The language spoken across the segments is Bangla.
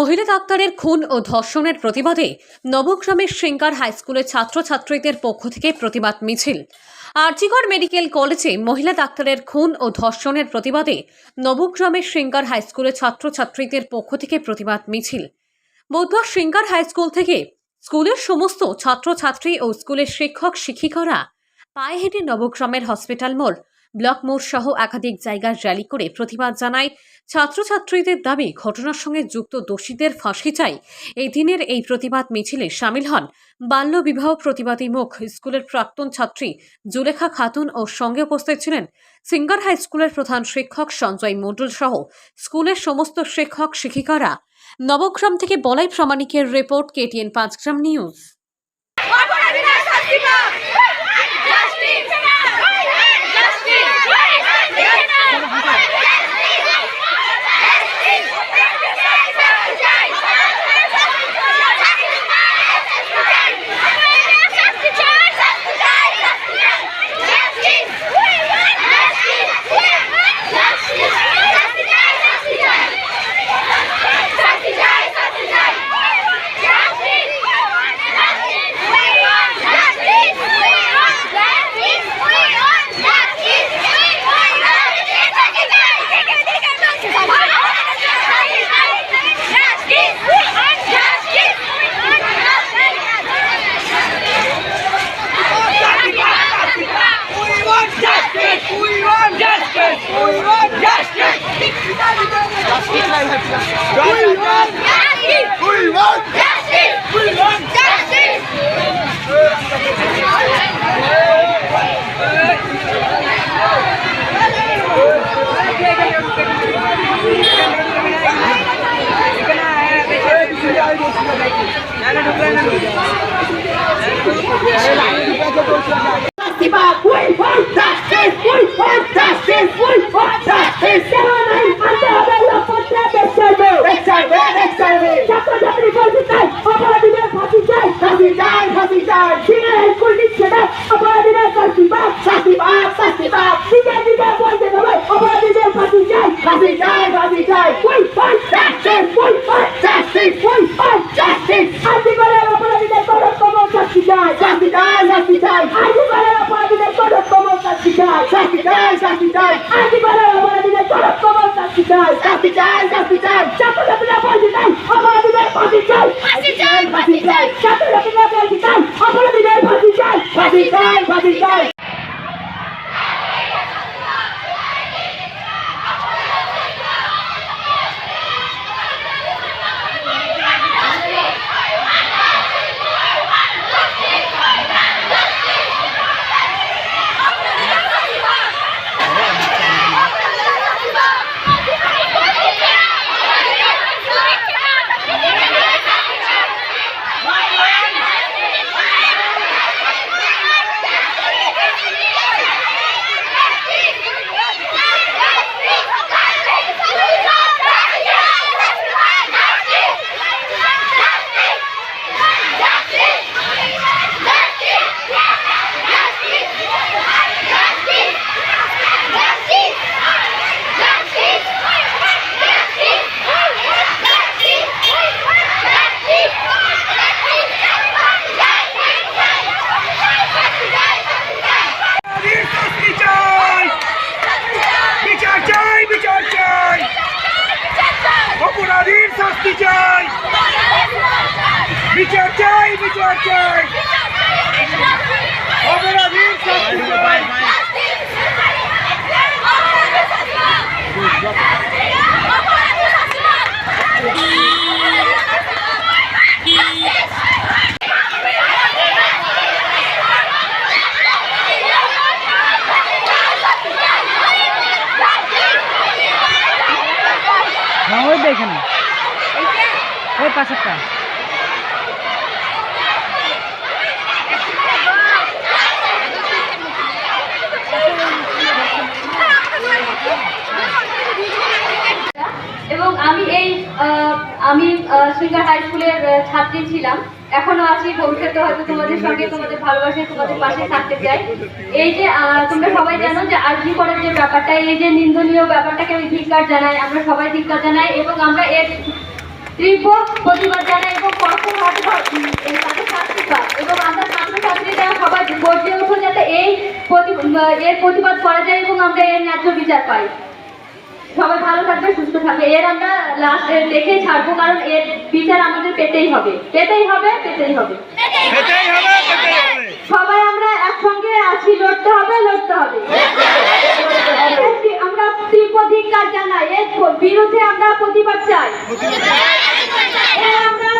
মহিলা ডাক্তারের খুন ও ধর্ষণের প্রতিবাদে নবগ্রামের সিঙ্গার হাইস্কুলের ছাত্রছাত্রীদের পক্ষ থেকে প্রতিবাদ মিছিল। আরজিগড় মেডিকেল কলেজে মহিলা ডাক্তারের খুন ও ধর্ষণের প্রতিবাদে নবগ্রামের সিঙ্গার হাইস্কুলের ছাত্রছাত্রীদের পক্ষ থেকে প্রতিবাদ মিছিল। বুধবার সিঙ্গার হাইস্কুল থেকে স্কুলের সমস্ত ছাত্রছাত্রী ও স্কুলের শিক্ষক শিক্ষিকারা পায়ে হেঁটে নবগ্রামের হসপিটাল মোড় ব্লক মোড় সহ একাধিক জায়গার র্যালি করে প্রতিবাদ জানায় ছাত্রছাত্রীদের দাবি, ঘটনার সঙ্গে যুক্ত দোষীদের ফাঁসি চাই। এই দিনের এই প্রতিবাদ মিছিলে সামিল হন বাল্যবিবাহ প্রতিবাদী মুখ স্কুলের প্রাক্তন ছাত্রী জুলেখা খাতুন ও সঙ্গে উপস্থিত ছিলেন সিঙ্গার হাই স্কুলের প্রধান শিক্ষক সঞ্জয় মণ্ডল সহ স্কুলের সমস্ত শিক্ষক, শিক্ষিকারা। নবগ্রাম থেকে বলাই প্রামাণিকের রিপোর্ট, কেটিএন পাঁচগ্রাম নিউজ। অপরাধীরা শাস্তি পাও want We want We want We আমি হাই স্কুলের ছাত্রী ছিলাম। এখনও আছি, ভবিষ্যতে হয়তো তোমাদের সঙ্গে তোমাদের ভালোবাসায় তোমাদের পাশে থাকতে চাই। এই যে তোমরা সবাই জানো যে আরজি করার যে ব্যাপারটা, এই যে নিন্দনীয় ব্যাপারটাকে আমি ধিক্কার জানাই, আমরা সবাই ধিক্কার জানাই এবং আমরা এর তীব্র প্রতিবাদ জানাই এবং কঠোর এবং আমরা ছাত্রছাত্রীরা সবাই গর্জে উঠো যাতে এই এর প্রতিবাদ করা যায় এবং আমরা এর ন্যায্য বিচার পাই। সবাই ভালো থাকবে সুস্থ থাকবে। এর আমরা লাস্ট দেখেই ছাড়বো কারণ এর বিচার আমাদের পেতেই হবে। পেতেই হবে পেতেই হবে। সবাই আমরা একসঙ্গে আছি লড়তে হবে লড়তে হবে। আমরা তীব্র ধিক্কার জানাই এর বিরুদ্ধে আমরা প্রতিবাদ চাই। এর আমরা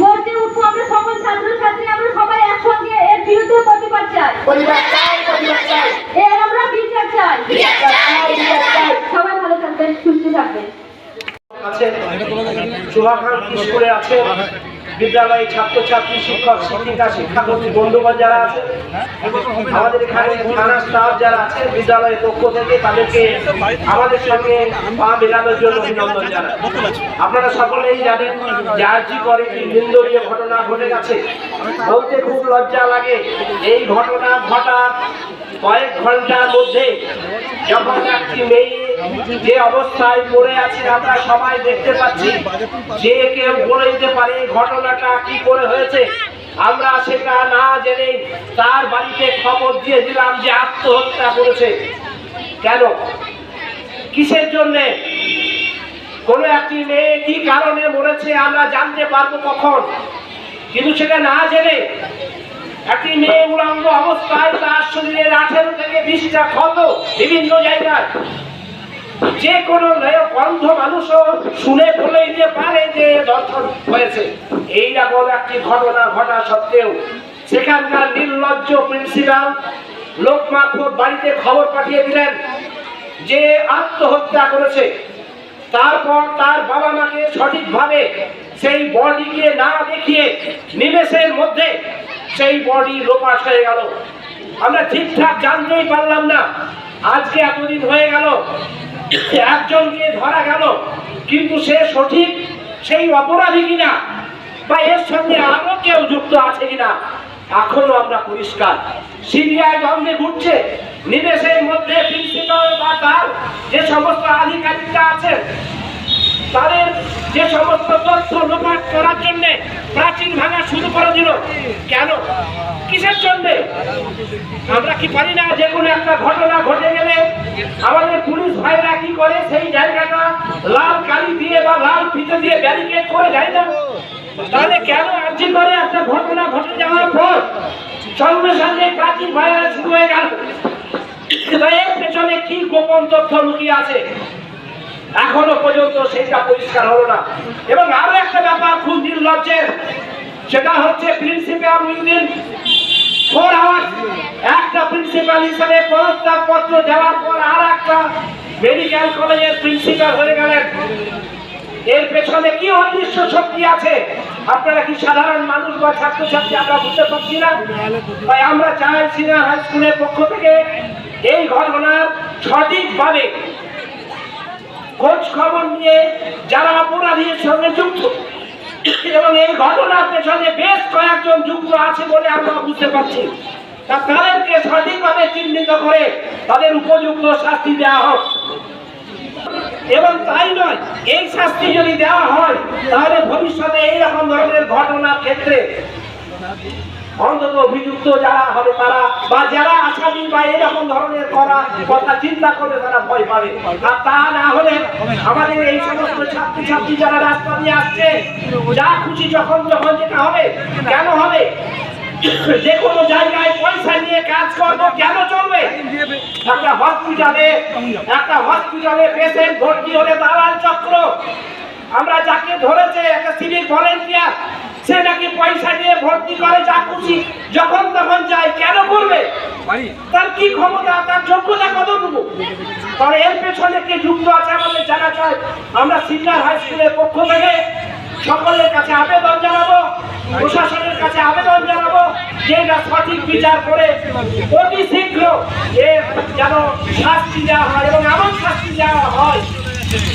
গর্জে উঠবো আমরা সকল ছাত্রছাত্রী আমরা সবাই একসঙ্গে এর বিরুদ্ধে প্রতিবাদ চাই। চাই পরিবার চাই। এর আমরা বিচার চাই। সবাই ভালো বিদ্যালয়ে ছাত্রছাত্রী, শিক্ষক, শিক্ষিকা, শিক্ষাকর্মী বন্ধুবান যারা আছে, আমাদের এখানে থানা স্টাফ যারা আছে, বিদ্যালয়ের পক্ষ থেকে তাদেরকে আমাদের সঙ্গে পা মেলানোর জন্য অভিনন্দন জানাই। আপনারা সকলেই জানেন যে আর্জি করে কি নিন্দনীয় ঘটনা ঘটে গেছে। বলতে খুব লজ্জা লাগে, এই ঘটনা ঘটার কয়েক ঘণ্টার মধ্যে যখন একটি মেয়ে যে অবস্থায় পড়ে আছে আমরা সবাই দেখতে পাচ্ছি যে কেউ বলে দিতে পারে ঘটনাটা কি করে হয়েছে। আমরা সেটা না জেনে তার বাড়িতে খবর দিয়ে দিলাম যে আত্মহত্যা করেছে। কেন? কিসের জন্যে? কোনো একটি মেয়ে কি কারণে মরেছে আমরা জানতে পারব কখন? কিন্তু সেটা না জেনে একটি মেয়ে উলঙ্গ অবস্থায় তার শরীরের আঠেরো থেকে বিশটা ক্ষত বিভিন্ন জায়গায় যে কোনো অন্ধ মানুষও শুনে বলে দিতে পারে যে দর্শন হয়েছে। এইরকম একটি ঘটনা ঘটা সত্ত্বেও সেখানকার নির্লজ্জ প্রিন্সিপাল লোক বাড়িতে খবর পাঠিয়ে দিলেন যে আত্মহত্যা করেছে। তারপর তার বাবা মাকে সঠিকভাবে সেই বডিকে না দেখিয়ে নিমেষের মধ্যে সেই বডি লোপাট হয়ে গেল। আমরা ঠিকঠাক জানতেই পারলাম না, আজকে এতদিন হয়ে গেল একজনকে ধরা গেল, কিন্তু সে সঠিক সেই অপরাধী কিনা বা এর সঙ্গে আরও কেউ যুক্ত আছে কিনা, এখনও আমরা পরিষ্কার। সিরিয়ায় দ্বন্দ্বে ঘুরছে, নিমেষের মধ্যে প্রিন্সিপাল বা তার যে সমস্ত আধিকারিকরা আছেন যে সমস্ত তথ্য লোপাট করার জন্য প্রাচীন ভাঙা শুরু করে দিল কেন? কিসের জন্যে? আমরা কি পারি না যে কোনো একটা ঘটনা ঘটে গেলে আমাদের পুলিশ ভাইরা কি করে সেই জায়গাটা লাল কালি দিয়ে বা লাল ফিতে দিয়ে ব্যারিকেড করে যায় না? তাহলে কেন আর্জি করে একটা ঘটনা ঘটে যাওয়ার পর সঙ্গে সঙ্গে প্রাচীন ভাইরা শুরু হয়ে গেল? পেছনে কি গোপন তথ্য লুকিয়ে আছে? এখনও পর্যন্ত সেটা পরিষ্কার হলো না। এবং আরও একটা ব্যাপার খুব নির্লজ্জের, সেটা হচ্ছে প্রিন্সিপাল উইদিন ফোর আওয়ার্স একটা প্রিন্সিপাল হিসাবে প্রস্তাব পত্র দেওয়ার পর আর একটা মেডিকেল কলেজের প্রিন্সিপাল হয়ে গেলেন। এর পেছনে কি অদৃশ্য শক্তি আছে? আপনারা কি সাধারণ মানুষ বা ছাত্রছাত্রী আমরা বুঝতে পারছি না? তাই আমরা চাইছি না হাই স্কুলের পক্ষ থেকে এই ঘটনার সঠিকভাবে খোঁজ খবর নিয়ে যারা অপরাধীর সঙ্গে যুক্ত, এবং এই ঘটনার পেছনে বেশ কয়েকজন যুক্ত আছে বলে আমরা বুঝতে পারছি। তা তাদেরকে সঠিকভাবে চিহ্নিত করে তাদের উপযুক্ত শাস্তি দেওয়া হোক। এবং তাই নয়, এই শাস্তি যদি দেওয়া হয়, তাহলে ভবিষ্যতে এইরকম ধরনের ঘটনার ক্ষেত্রে অন্তত অভিযুক্ত যারা হবে তারা, বা যারা আসামি বা এরকম ধরনের করা কথা চিন্তা করে তারা ভয় পাবে। আর তা না হলে আমাদের এই সমস্ত ছাত্রছাত্রী যারা রাস্তা দিয়ে আসছে, যা খুশি যখন যখন যেটা হবে, কেন হবে? যে কোনো জায়গায় পয়সা নিয়ে কাজ করব কেন চলবে? একটা হসপিটালে একটা হসপিটালে পেশেন্ট ভর্তি হলে দালাল চক্র। আমরা যাকে ধরেছে, একটা সিভিক ভলেন্টিয়ার সে নাকি পয়সা দিয়ে ভর্তি করে যা খুশি যখন তখন যায় কেন করবে? তার কি ক্ষমতা? তার যোগ্যতা কতটুকু? তাহলে এর পেছনে কে যুক্ত আছে আমাদের জানা চাই? আমরা সিনিয়র হাই স্কুলের পক্ষ থেকে সকলের কাছে আবেদন জানাব প্রশাসনের কাছে আবেদন জানাব যে এটা সঠিক বিচার করে অতি শীঘ্র এর যেন শাস্তি দেওয়া হয় এবং এমন শাস্তি দেওয়া হয়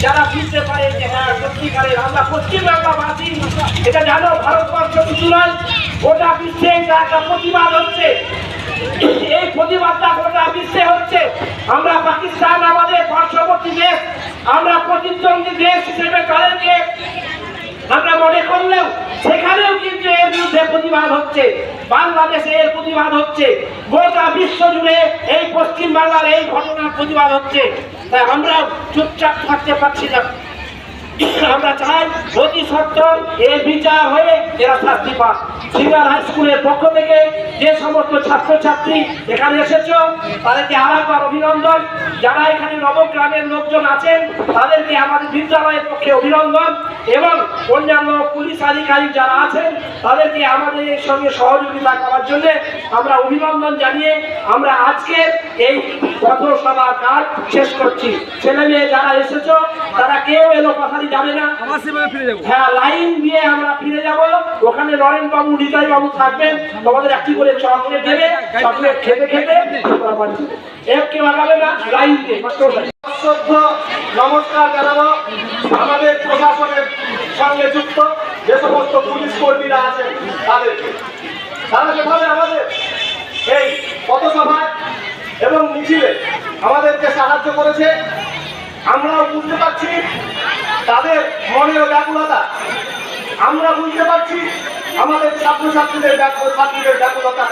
যারা বুঝতে পারে যে হ্যাঁ সত্যিকারের আমরা পশ্চিমবাংলাবাসী এটা জানো, ভারতবর্ষ কিছু নয়, গোটা বিশ্বে এটা একটা প্রতিবাদ হচ্ছে। এই প্রতিবাদটা গোটা বিশ্বে হচ্ছে। আমরা পাকিস্তান, আমাদের পার্শ্ববর্তী দেশ, আমরা প্রতিদ্বন্দ্বী দেশ হিসেবে তাদেরকে আমরা মনে করলেও সেখানেও কিন্তু এর বিরুদ্ধে প্রতিবাদ হচ্ছে। বাংলাদেশে এর প্রতিবাদ হচ্ছে। গোটা বিশ্ব জুড়ে এই পশ্চিম বাংলার এই ঘটনার প্রতিবাদ হচ্ছে। তাই আমরা চুপচাপ থাকতে পারছি না। আমরা চাই অতি সত্তর এর বিচার হয়ে এরা শাস্তি পাক। সিঙ্গার হাই স্কুলের পক্ষ থেকে যে সমস্ত ছাত্রছাত্রী এখানে এসেছ, তাদেরকে আরেকবার অভিনন্দন। যারা এখানে নবগ্রামের লোকজন আছেন, তাদেরকে আমাদের বিদ্যালয়ের পক্ষে অভিনন্দন এবং অন্যান্য পুলিশ আধিকারিক যারা আছেন, তাদেরকে আমাদের এর সঙ্গে সহযোগিতা করার জন্য আমরা অভিনন্দন জানিয়ে আমরা আজকে এই পথসভার কাজ শেষ করছি। ছেলে মেয়ে যারা এসেছ, তারা কেউ এলো যাবে না। আমার সেভাবে ফিরে যাব। হ্যাঁ লাইন দিয়ে আমরা ফিরে যাব। ওখানে নরেন বাবু হৃদয় বাবু থাকবেন। তোমাদের একটি করে চকলেট দেবে। চকলেট খেতে খেতে বাড়ি কেউ আগাবে না লাইন দিয়ে নমস্কার জানাব। আমাদের প্রশাসনের সঙ্গে যুক্ত যে সমস্ত পুলিশ কর্মীরা আছেন তাদেরকে তারা যেভাবে আমাদের এই পথসভায় এবং মিছিলে আমাদেরকে সাহায্য করেছে আমরাও বুঝতে পারছি তাদের মনের ব্যাকুলতা। আমরা বুঝতে পারছি আমাদের ছাত্রছাত্রীদের ব্যাকুল ছাত্রীদের ব্যাকুলতা।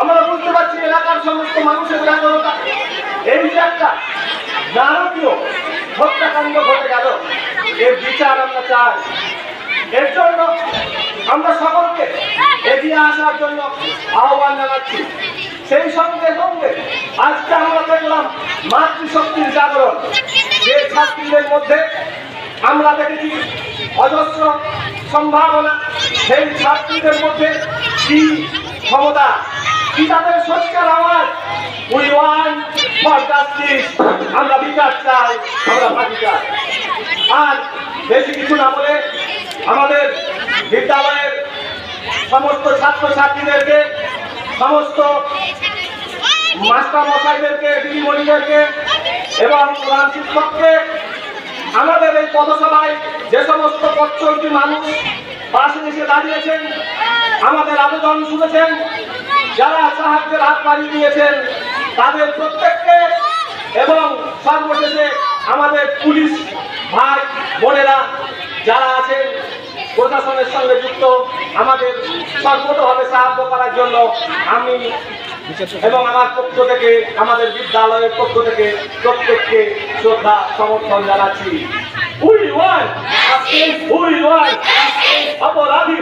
আমরা বুঝতে পারছি এলাকার সমস্ত মানুষের ব্যাকুলতা। এই যে একটা নারকীয় হত্যাকাণ্ড ঘটে গেল, এর বিচার আমরা চাই। এর জন্য আমরা সকলকে এগিয়ে আসার জন্য আহ্বান জানাচ্ছি। সেই সঙ্গে সঙ্গে আজকে আমরা দেখলাম মাতৃশক্তির জাগরণ। যে ছাত্রীদের মধ্যে আমরা দেখেছি অজস্র সম্ভাবনা সেই ছাত্রীদের মধ্যে কি ক্ষমতা? কি তাদের সত্যের আওয়াজ? উই ওয়ান ফর জাস্টিস, আমরা বিচার চাই, আমরা ফাঁকি চাই। আর বেশি কিছু না বলে আমাদের বিদ্যালয়ের সমস্ত ছাত্রছাত্রীদেরকে, সমস্ত মাস্টার মশাইদেরকে দিদিমণিদেরকে এবং প্রধান শিক্ষককে আমাদের এই পথসভায় যে সমস্ত পথচলতি মানুষ পাশে এসে দাঁড়িয়েছেন, আমাদের আবেদন শুনেছেন, যারা সাহায্যের হাত বাড়িয়ে দিয়েছেন, তাদের প্রত্যেককে এবং সর্বশেষে আমাদের পুলিশ ভাই বোনেরা যারা আছেন, প্রশাসনের সঙ্গে যুক্ত, আমাদের সর্বতভাবে সাহায্য করার জন্য আমি এবং আমার পক্ষ থেকে আমাদের বিদ্যালয়ের পক্ষ থেকে প্রত্যেককে শ্রদ্ধা সমর্থন জানাচ্ছি। উই ওয়ান উই ওয়ান অপরাধী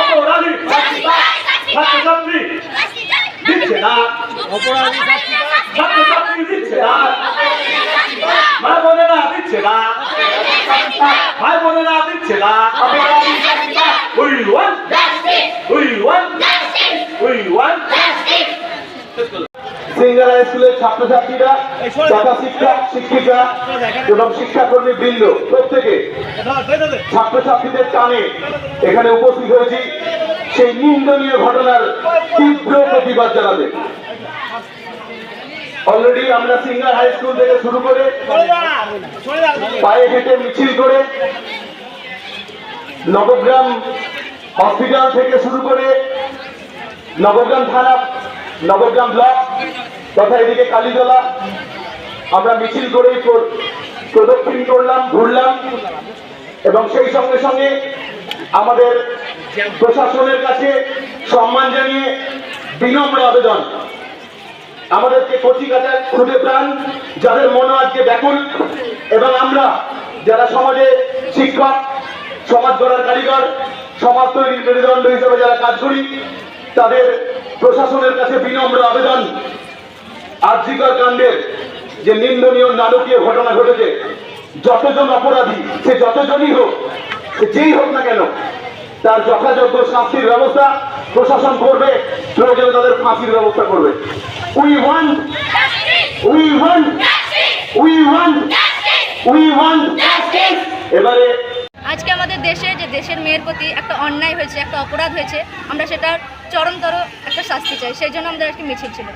অপরাধী শাস্তি ছাত্রছাত্রী দিচ্ছে না। ছাত্রছাত্রী দিচ্ছে না। মা বোনেরা দিচ্ছে না। ভাই বোনেরা দিচ্ছে না। অপরাধী we want we want we want সিঙ্গারা স্কুলের ছাত্রছাত্রীরা তথা শিক্ষক শিক্ষিকা এবং শিক্ষাকর্মী বৃন্দ, প্রত্যেকে ছাত্রছাত্রীদের টানে এখানে উপস্থিত হয়েছি। সেই নিন্দনীয় ঘটনার তীব্র প্রতিবাদ জানাতে অলরেডি আমরা সিঙ্গার হাই স্কুল থেকে শুরু করে পায়ে হেঁটে মিছিল করে নবগ্রাম হসপিটাল থেকে শুরু করে নবগ্রাম থানা, নবগ্রাম ব্লক তথা এদিকে কালীতলা আমরা মিছিল করেই প্রদক্ষিণ করলাম, ঘুরলাম, এবং সেই সঙ্গে সঙ্গে আমাদের প্রশাসনের কাছে সম্মান জানিয়ে বিনম্র আবেদন। আমাদেরকে কচি কাচার প্রাণ, যাদের মনে আজকে ব্যাকুল, এবং আমরা যারা সমাজে শিক্ষক, সমাজ গড়ার কারিগর, সমাজ তৈরির মেরুদণ্ড হিসেবে যারা কাজ করি, তাদের প্রশাসনের কাছে বিনম্র আবেদন। আর্যিকর কাণ্ডের যে নিন্দনীয় নারকীয় ঘটনা ঘটেছে, যতজন অপরাধী, সে যতজনই হোক, সে যেই হোক না কেন, তার যথাযোগ্য শাস্তির ব্যবস্থা প্রশাসন করবে, প্রয়োজনে তাদের ফাঁসির ব্যবস্থা করবে। We want we want we want we want এবারে আজকে আমাদের দেশে যে দেশের মেয়ের প্রতি একটা অন্যায় হয়েছে, একটা অপরাধ হয়েছে, আমরা সেটার চরমতর একটা শাস্তি চাই। সেই জন্য আমাদের আজকে মিছিল ছিল।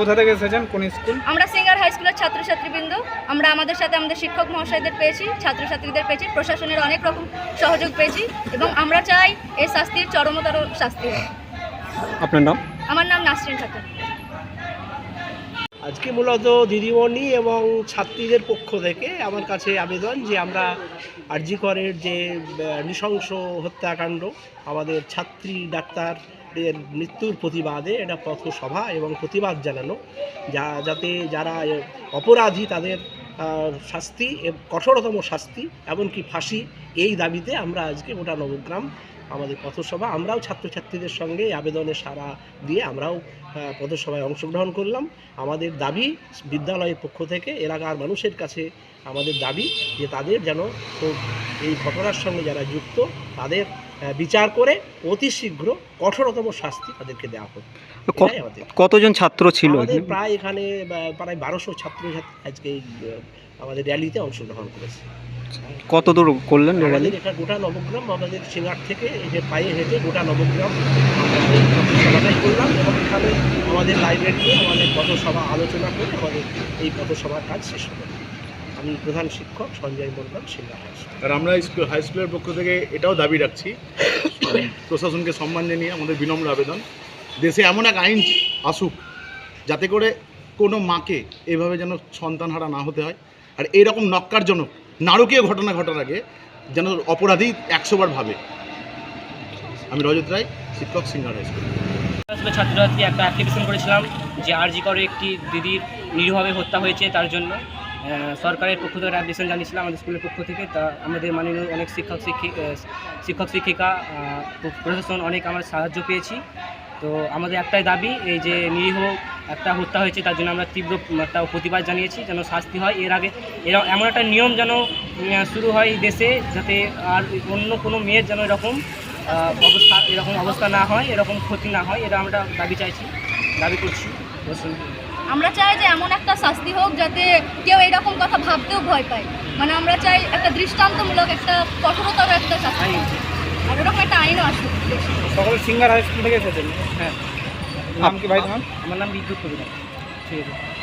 কোথা থেকে এসেছেন? কোন স্কুল? আমরা সিঙ্গার হাই স্কুলের ছাত্রছাত্রীবৃন্দ। আমরা আমাদের সাথে আমাদের শিক্ষক মহাশয়দের পেয়েছি ছাত্রছাত্রীদের পেয়েছি প্রশাসনের অনেক রকম সহযোগ পেয়েছি এবং আমরা চাই এই শাস্তির চরমতর শাস্তি আপনার নাম? আমার নাম নাসরিন খাতুন আজকে মূলত দিদিমণি এবং ছাত্রীদের পক্ষ থেকে আমার কাছে আবেদন যে আমরা আরজিকরের যে নৃশংস হত্যাকাণ্ড আমাদের ছাত্রী ডাক্তারের মৃত্যুর প্রতিবাদে এটা পথসভা এবং প্রতিবাদ জানানো। যা, যাতে যারা অপরাধী তাদের শাস্তি কঠোরতম শাস্তি এমনকি ফাঁসি এই দাবিতে আমরা আজকে গোটা নবগ্রাম আমাদের পথসভা, আমরাও ছাত্রছাত্রীদের সঙ্গে আবেদনে সাড়া দিয়ে আমরাও পথসভায় অংশগ্রহণ করলাম। আমাদের দাবি বিদ্যালয়ের পক্ষ থেকে, এলাকার মানুষের কাছে আমাদের দাবি যে তাদের যেন এই ঘটনার সঙ্গে যারা যুক্ত, তাদের বিচার করে অতি শীঘ্র কঠোরতম শাস্তি তাদেরকে দেওয়া হোক। কতজন ছাত্র ছিল আমাদের প্রায় এখানে প্রায় বারোশো ছাত্রছাত্রী আজকে আমাদের র্যালিতে অংশগ্রহণ করেছে। কত দূর করলেন আমাদের এটা গোটা নবগ্রাম আমাদের সিঙ্গার থেকে যে পায়ে হেঁটে গোটা নবগ্রাম পথসভাটাই করলাম এবং এখানে আমাদের লাইব্রেরিতে আমাদের পথসভা আলোচনা করে আমাদের এই পথসভার কাজ শেষ হলো। আমি প্রধান শিক্ষক সঞ্জয় মন্ডল স্কুল। আর আমরা স্কুল হাই স্কুলের পক্ষ থেকে এটাও দাবি রাখছি প্রশাসনকে সম্মান জানিয়ে আমাদের বিনম্র আবেদন। দেশে এমন এক আইন আসুক যাতে করে কোনো মাকে এভাবে যেন সন্তান হারা না হতে হয়। আর এইরকম নক্কারজনক নারকীয় ঘটনা ঘটার আগে যেন অপরাধী একশোবার ভাবে। আমি রজত রায় শিক্ষক সিঙ্গার হাই স্কুল। আসলে ছাত্রছাত্রী একটা অ্যাপ্লিকেশন করেছিলাম যে আরজি করে একটি দিদির নিরীহভাবে হত্যা হয়েছে তার জন্য। সরকারের পক্ষ থেকে অ্যাপ্লিকেশন জানিয়েছিলাম আমাদের স্কুলের পক্ষ থেকে। তা আমাদের মাননীয় অনেক শিক্ষক শিক্ষিক, শিক্ষক শিক্ষিকা প্রশাসন অনেক আমরা সাহায্য পেয়েছি। তো আমাদের একটাই দাবি, এই যে নিরীহ একটা হত্যা হয়েছে, তার জন্য আমরা তীব্র একটা প্রতিবাদ জানিয়েছি যেন শাস্তি হয়। এর আগে এরা এমন একটা নিয়ম যেন শুরু হয় দেশে, যাতে আর অন্য কোনো মেয়ের যেন এরকম অবস্থা এরকম অবস্থা না হয়, এরকম ক্ষতি না হয়, এটা আমরা দাবি চাইছি, দাবি করছি। আমরা চাই যে এমন একটা শাস্তি হোক যাতে কেউ এরকম কথা ভাবতেও ভয় পায়। মানে আমরা চাই একটা দৃষ্টান্তমূলক একটা কঠোরতর একটা শাস্তি আইন। আর এরকম একটা আইনও আসুক সকলে সিঙ্গার হাই স্কুল থেকে এসেছেন। হ্যাঁ। নাম কি ভাই তোমার? আমার নাম বিদ্যুৎ কবিরা ঠিক আছে।